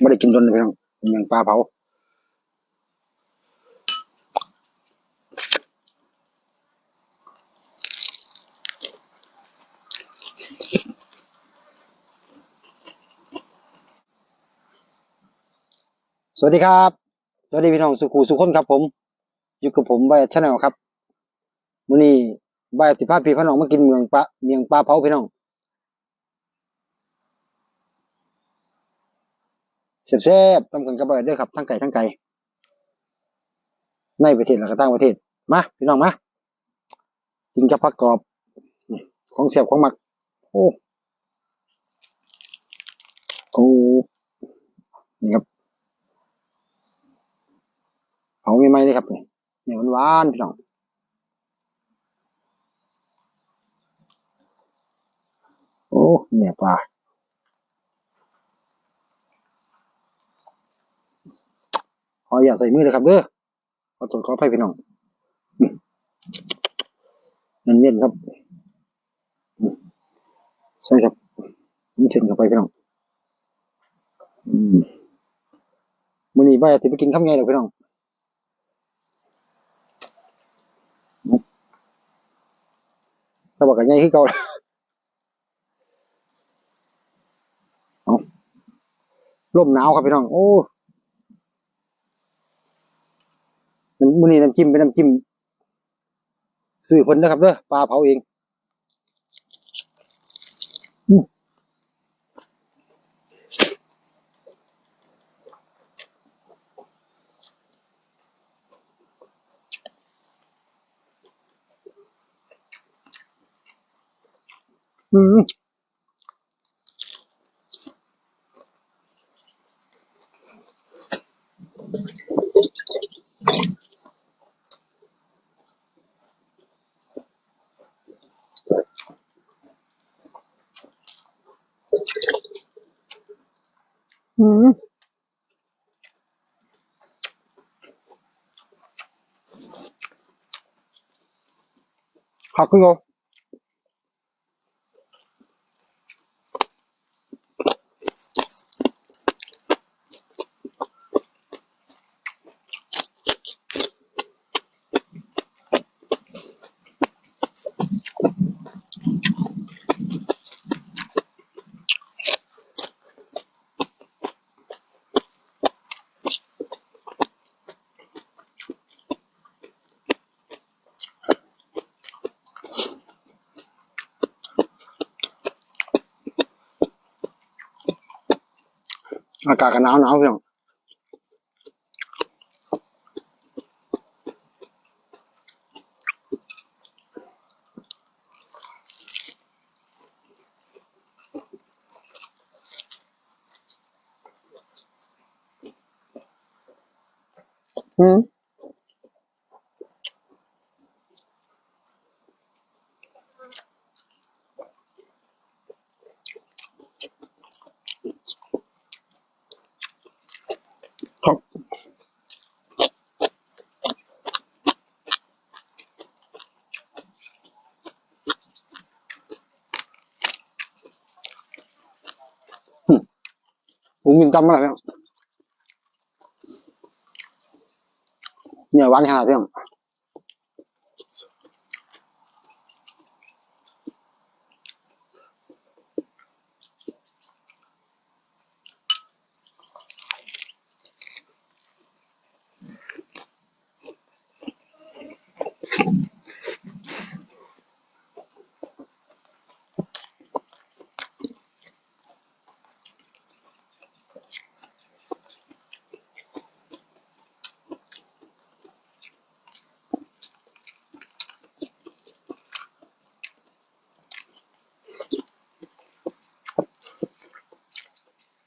ไม่ได้กินจนพี่น้องอย่างปลาเผาสวัสดีครับ สวัสดีพี่น้องสุขูสุขคนครับ ผม อยู่กับผมใบชาแนลครับมื้อนี้ใบติภาพพี่พี่น้องมากินเมืองปลาเมียงปลาเผาพี่น้อง แซ่บๆต้องกันกับเบิดด้วยครับทั้งไก่ทั้งไก่ในประเทศและก็ต่างประเทศมาพี่น้องมากินกับผักกรอบ ของแซ่บของหมัก โอ้โอ้นี่ครับเผาไม่ไหมเลยครับเนี่ยหวานๆพี่น้องโอ้เนี่ยปลา ขออย่าใส่มือเลยครับเด้อขอตรวจขออภัยพี่น้องอืมเนียนครับใช่ครับมันเช่นเข้าไปพี่น้องมมื้อนี้บ่อยากสิไปกินข้าวไงดอกพี่น้องถ้าบอกกันไงคือเก่าเอาลมหนาวครับพี่น้อง โอ้ น้ำ มื้อนี้น้ำจิ้มเป็นน้ำจิ้มซื้อเพิ่นนะครับเด้อปลาเผาเองอืม อืมอืมข อากาศก็หนาวหนาวพี่น้อง ผมกินตำมาแล้วพี่น้องเนี่ยหวานขนาดพี่น้องอืม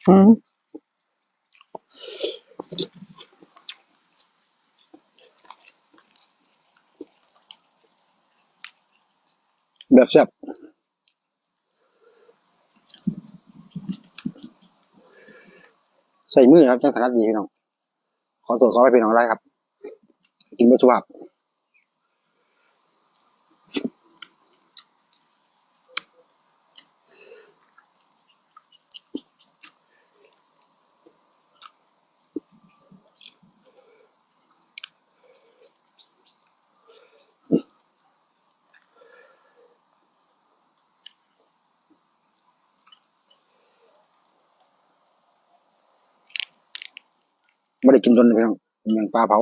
แบบแซ่บใส่มือนะครับจังขนาดดีพี่น้อง ขอตัวขอไปพี่น้องได้ครับ กินบัตรสุภาพ ไม่ได้กินจนอย่างปลาเผา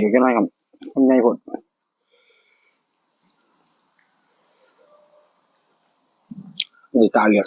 สีกันหน่อยครับทำไงผลดีตาเหลือก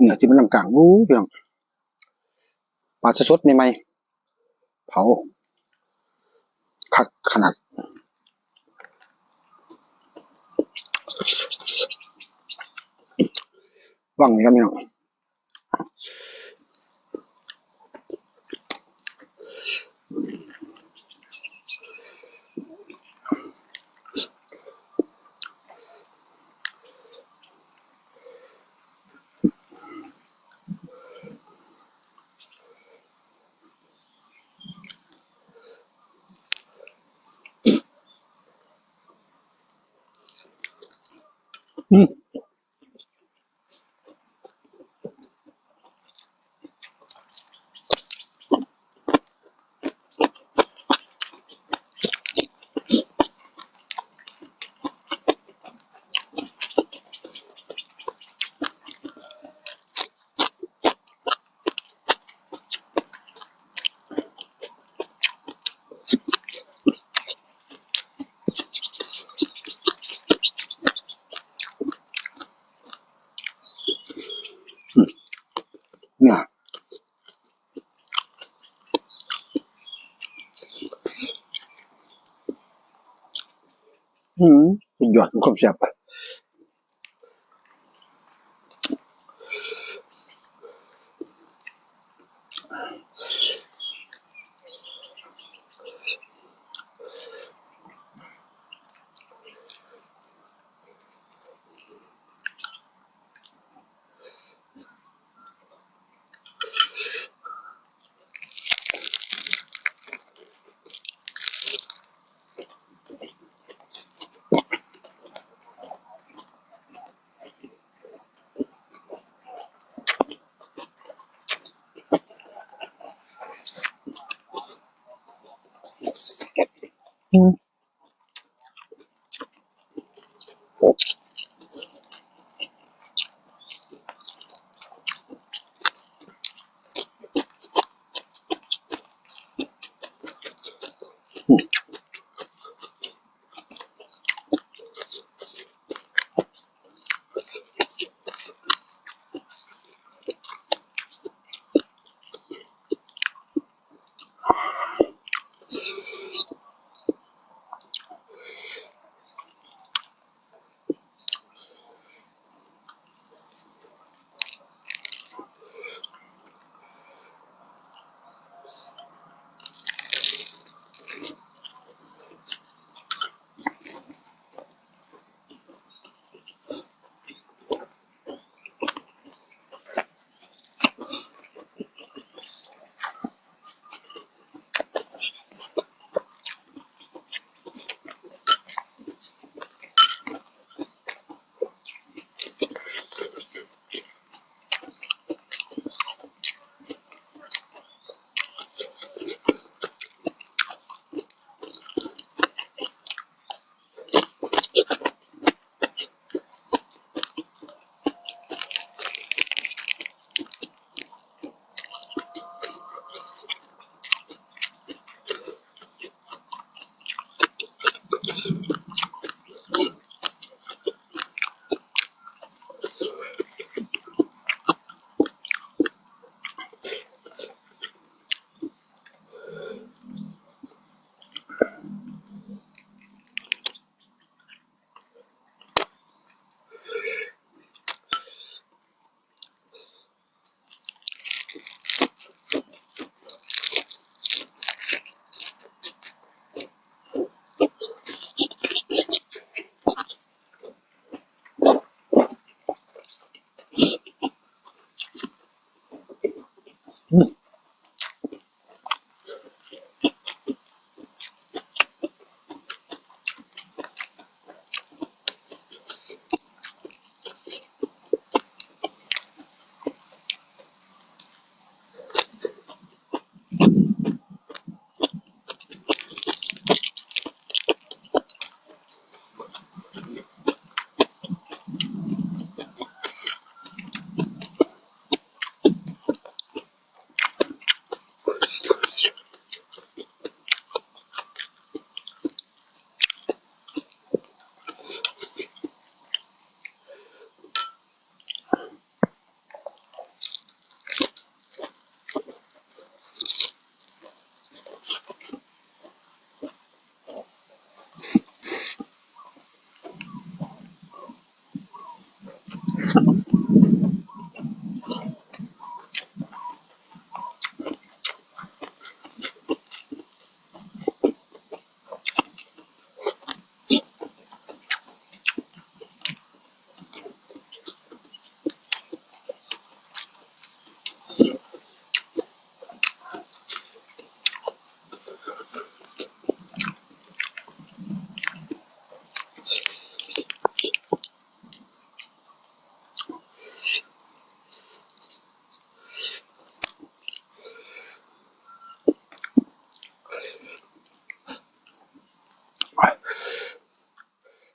เนี่ยที่มันลำกลางอู้พี่น้องปลาสดในไหมเผาคักขนาดว่างนี่ครับพี่น้อง อืม เนี่ย อืมสุดย อ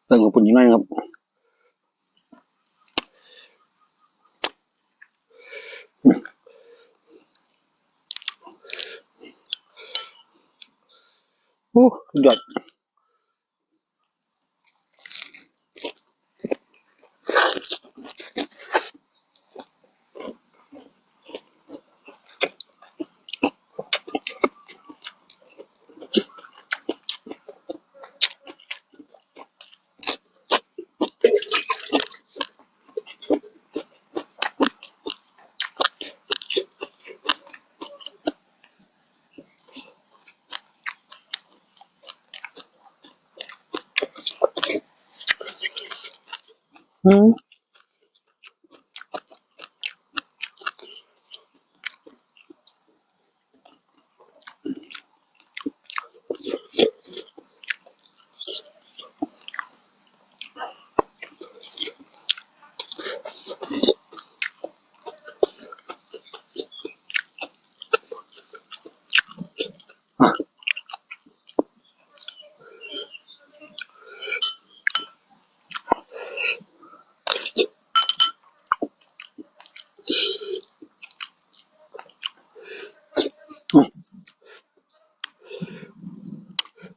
เติมกับปุ่นอีกหน่อยครับโอ้หยด อืม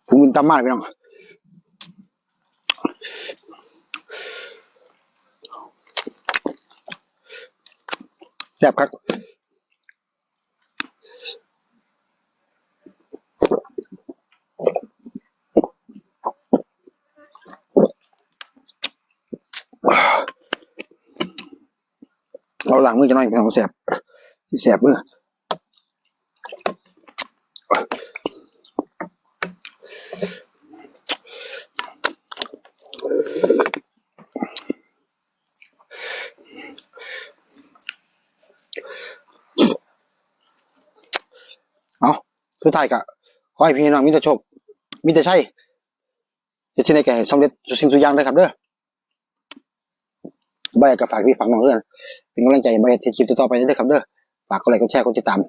ฝูงบินตามมาพี่น้องแซ่บครับเราหลังมือจะน้อยพี่น้องแซ่บที่แซ่บมือ เอา สุดท้ายก็ขอให้พี่น้องมิตรโชคมิตรชัยเฮ็ดที่ในแก่สำเร็จทุกสิ่งทุกอย่างเลยครับเด้อบ่อยากกับฝากพี่ฝากน้องเพื่อนเป็นกำลังใจใบ่อยที่คลิปต่อไปได้ครับเด้อฝากกดไลค์กดแชร์กดติดตาม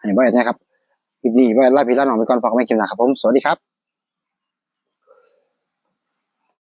ให้บ่อยนะครับคลิปนี้บ่อยลาพี่ลาน้องไปก่อนฝากไว้คลิปหน้าครับผมสวัสดีครับ